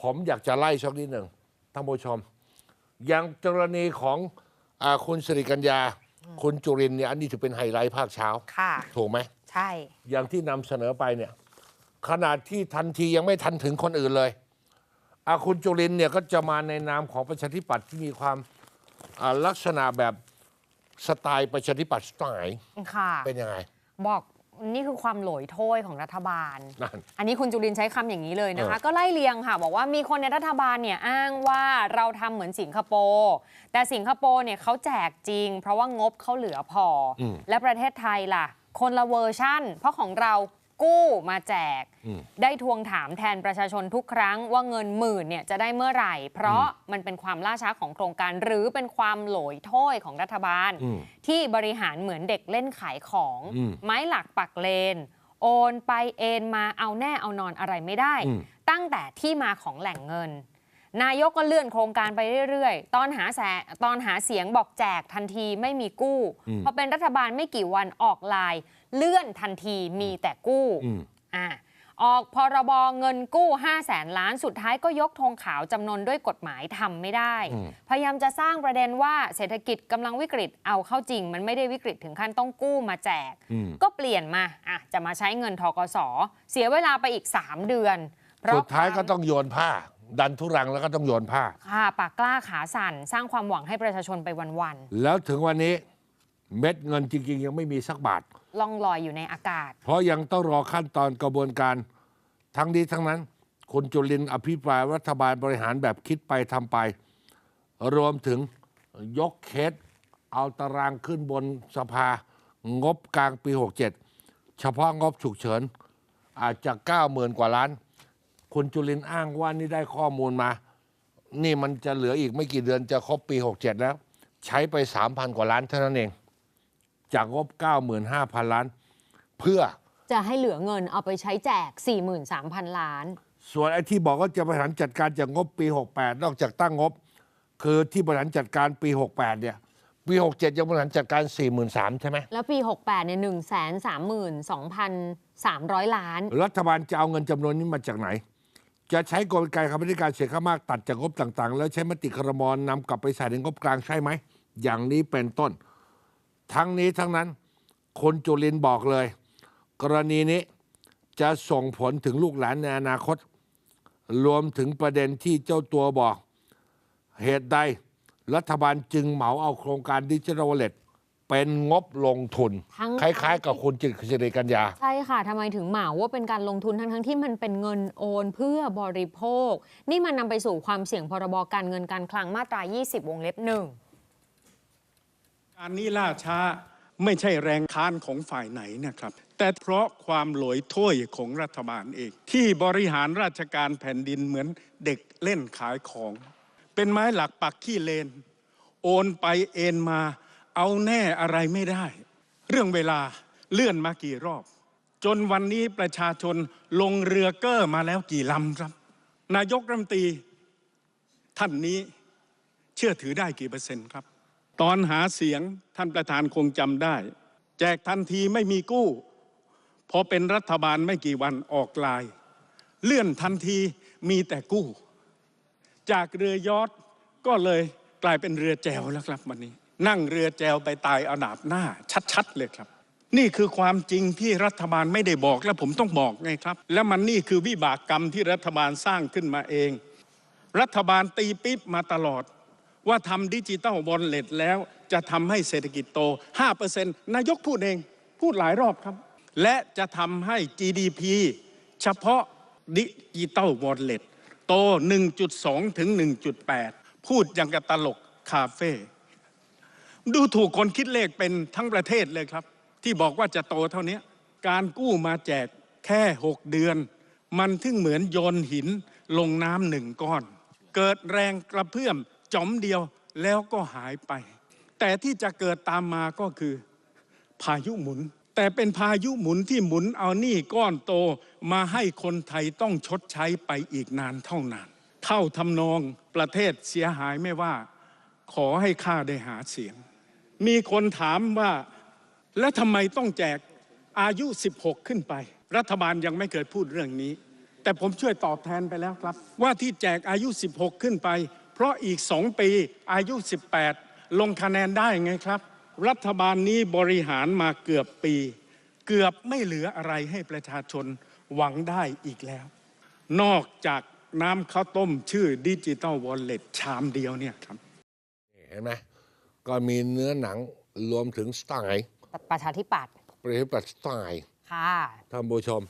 ผมอยากจะไล่สักนิดหนึ่งท่านผู้ชม อย่างกรณีของอาคุณสิริกัญญา คุณจุรินทร์เนี่ยอันนี้ถือเป็นไฮไลท์ภาคเช้า ค่ะ ถูกไหม ใช่ อย่างที่นำเสนอไปเนี่ยขนาดที่ทันทียังไม่ทันถึงคนอื่นเลยอาคุณจุรินทร์เนี่ยก็จะมาในนามของประชาธิปัตย์ที่มีความอ่าลักษณะแบบสไตล์ประชาธิปัตย์สไตล์ค่ะ เป็นยังไง บอก นี่คือความโหลอยโถ้วยของรัฐบาล นั่น อันนี้คุณจุรินทร์ใช้คำอย่างนี้เลยนะคะ เออ ก็ไล่เลียงค่ะ บอกว่ามีคนในรัฐบาลเนี่ยอ้างว่าเราทำเหมือนสิงคโปร์แต่สิงคโปร์เนี่ยเขาแจกจริง เพราะว่างบเขาเหลือพออมและประเทศไทยล่ะ คนละเวอร์ชั่น เพราะของเรา กู้มาแจกอืมได้ทวงถามแทนประชาชนทุกครั้งว่าเงินหมื่นเนี่ยจะได้เมื่อไหร่ เพราะมันเป็นความล่าช้าของโครงการ หรือเป็นความโหลอยโถ้วยของรัฐบาลอืมที่บริหารเหมือนเด็กเล่นขายของอืมไม้หลักปักเลน โอนไปเอ็นมาเอาแน่เอานอนอะไรไม่ได้อืมตั้งแต่ที่มาของแหล่งเงิน นายกก็เลื่อนโครงการไปเรื่อยๆ ตอนหาแสตอนหาเสียงบอกแจกทันทีไม่มีกู้ พอเป็นรัฐบาลไม่กี่วันออกลายเลื่อนทันทีมีแต่กู้อืมอะออกพรบเงินกู้ 5 0 0แสนล้านสุดท้ายก็ยกธงขาวจำนนด้วยกฎหมายทำไม่ได้อืมพยายามจะสร้างประเด็นว่าเศรษฐกิจกำลังวิกฤตเอาเข้าจริง มันไม่ได้วิกฤตถึงขั้นต้องกู้มาแจกอืมก็เปลี่ยนมาอะจะมาใช้เงินทกสเสียเวลาไปอีก 3 เดือนเพราะสุดท้ายก็ต้องโยนผ้า ดันทุรังแล้วก็ต้องโยนผ้า ค่ะปากกล้าขาสั่นสร้างความหวังให้ประชาชนไปวันแล้วถึงวันนี้เม็ดเงินจริง ๆ ยังไม่มีสักบาท ๆล่องลอยอยู่ในอากาศ เพราะยังต้องรอขั้นตอนกระบวนการ ทั้งนี้ทั้งนั้น คุณจุลินทร์อภิปรายรัฐบาลบริหารแบบคิดไปทำไป รวมถึงยกเคสเอาตารางขึ้นบนสภา งบกลางปี 67 เฉพาะงบฉุกเฉิน อาจจะ 90,000 กว่าล้าน คุณจุลินทร์อ้างว่านี่ได้ข้อมูลมา นี่มันจะเหลืออีกไม่กี่เดือนจะครบปี 67 แล้ว ใช้ไป 3,000 กว่าล้านเท่านั้นเอง จากงบ 95,000 ล้าน เพื่อจะให้เหลือเงินเอาไปใช้แจก 43,000 ล้าน ส่วนไอ้ที่บอกว่าจะบริหารจัดการจากงบปี 68 นอกจากตั้งงบ คือที่บริหารจัดการปี 68 เนี่ยปี 67 ยังบริหารจัดการ 43,000 ใช่ไหม แล้วปี 68 เนี่ย 132,300 ล้าน รัฐบาลจะเอาเงินจำนวนนี้มาจากไหน จะใช้กลไกคำนิการเสียค่ามากตัดจากงบต่างๆ แล้วใช้มติครมนนำกลับไปใส่ในงบกลางใช่ไหม อย่างนี้เป็นต้น ทั้งนี้ทั้งนั้น คนจุลินบอกเลย กรณีนี้จะส่งผลถึงลูกหลานในอนาคต รวมถึงประเด็นที่เจ้าตัวบอก เหตุใด รัฐบาลจึงเหมาเอาโครงการดิจิทัลวอลเล็ต เป็นงบลงทุน ทั้ง คล้ายๆ กับคุณจิตรสิริกัญญา ใช่ค่ะทำไมถึงเหมาว่าเป็นการลงทุนทั้งทั้งๆที่มันเป็นเงินโอนเพื่อบริโภค นี่มันนำไปสู่ความเสี่ยงพรบการเงินการคลังมาตรา 20 วงเล็บหนึ่ง การนี้ล่าช้าไม่ใช่แรงค้านของฝ่ายไหนนะครับ แต่เพราะความหลอยถ้วยของรัฐบาลเอง ที่บริหารราชการแผ่นดินเหมือนเด็กเล่นขายของ เป็นไม้หลักปักขี้เลน โอนไปเอ็นมา เอาแน่อะไรไม่ได้ เรื่องเวลาเลื่อนมากี่รอบ จนวันนี้ประชาชนลงเรือเกอร์มาแล้วกี่ลำครับ นายกรัฐมนตรี ท่านนี้เชื่อถือได้กี่เปอร์เซ็นต์ครับ ตอนหาเสียงท่านประธานคงจำได้ แจกทันทีไม่มีกู้ พอเป็นรัฐบาลไม่กี่วันออกลาย เลื่อนทันทีมีแต่กู้ จากเรือยอทก็เลยกลายเป็นเรือแจวแล้วครับวันนี้ นั่งเรือแจวไปตายอาดาบหน้าชัดๆ เลยครับ นี่คือความจริงที่รัฐบาลไม่ได้บอกและผมต้องบอกไงครับ และมันนี่คือวิบากกรรมที่รัฐบาลสร้างขึ้นมาเอง รัฐบาลตีปิ๊บมาตลอด ว่าทำดิจิตอลวอลเล็ตแล้วจะทำให้เศรษฐกิจโต 5%นายกพูดเอง พูดหลายรอบครับ และจะทำให้ GDP เฉพาะดิจิตอลวอลเล็ตโต 1.2 ถึง 1.8 พูดอย่างกับตลกคาเฟ่ ดูถูกคนคิดเลขเป็นทั้งประเทศเลยครับ ที่บอกว่าจะโตเท่านี้การกู้มาแจกแค่ 6 เดือน มันถึงเหมือนโยนหินลงน้ำหนึ่งก้อน เกิดแรงกระเพื่อมจอมเดียวแล้วก็หายไป แต่ที่จะเกิดตามมาก็คือ พายุหมุน แต่เป็นพายุหมุนที่หมุนเอาหนี้ก้อนโตมาให้คนไทยต้องชดใช้ไปอีกนานเท่านาน เท่าทำนองประเทศเสียหายไม่ว่า ขอให้ข้าได้หาเสียง มีคนถามว่าแล้วทำไมต้องแจกอายุ 16 ขึ้นไป รัฐบาลยังไม่เคยพูดเรื่องนี้ แต่ผมช่วยตอบแทนไปแล้วครับ ว่าที่แจกอายุ 16 ขึ้นไป เพราะอีก2ปีอายุ 18 ลงคะแนนได้ไงครับ รัฐบาลนี้บริหารมาเกือบปี เกือบไม่เหลืออะไรให้ประชาชนหวังได้อีกแล้ว นอกจากน้ำข้าวต้มชื่อดิจิตอลวอลเล็ตชามเดียวเนี่ยครับเห็นไหม ก็มีเนื้อหนังรวมถึงสไตล์ประชาธิปัตย์ประชาธิปัตย์สไตล์ค่ะท่านผู้ชม